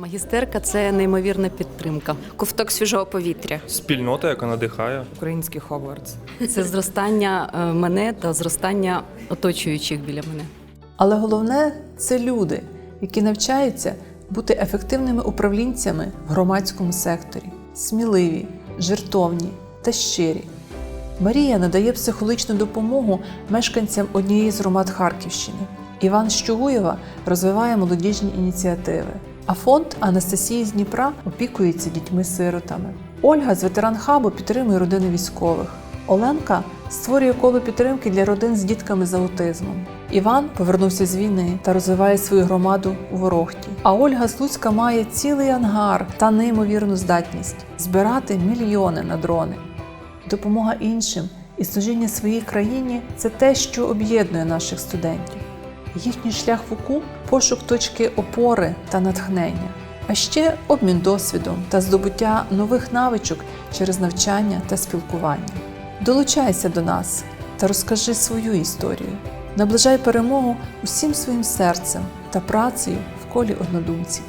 Магістерка це неймовірна підтримка. Ковток свіжого повітря. Спільнота, яка надихає. Український Хогвартс. Це зростання е, мене та зростання оточуючих біля мене. Але головне це люди, які навчаються бути ефективними управлінцями в громадському секторі, сміливі, жертовні та щирі. Марія надає психологічну допомогу мешканцям однієї з громад Харківщини. Іван Щугуєва розвиває молодіжні ініціативи. А фонд Анастасії з Дніпра опікується дітьми-сиротами. Ольга з ветеран хабу підтримує родини військових. Оленка створює коло підтримки для родин з дітками з аутизмом. Іван повернувся з війни та розвиває свою громаду у Ворохті. А Ольга з Луцька має цілий ангар та неймовірну здатність збирати мільйони на дрони. Допомога іншим і служіння своїй країні це те, що об'єднує наших студентів. Їхній шлях в УКУ пошук точки опори та натхнення, а ще обмін досвідом та здобуття нових навичок через навчання та спілкування. Долучайся до нас та розкажи свою історію. Наближай перемогу усім своїм серцем та працею в колі однодумців.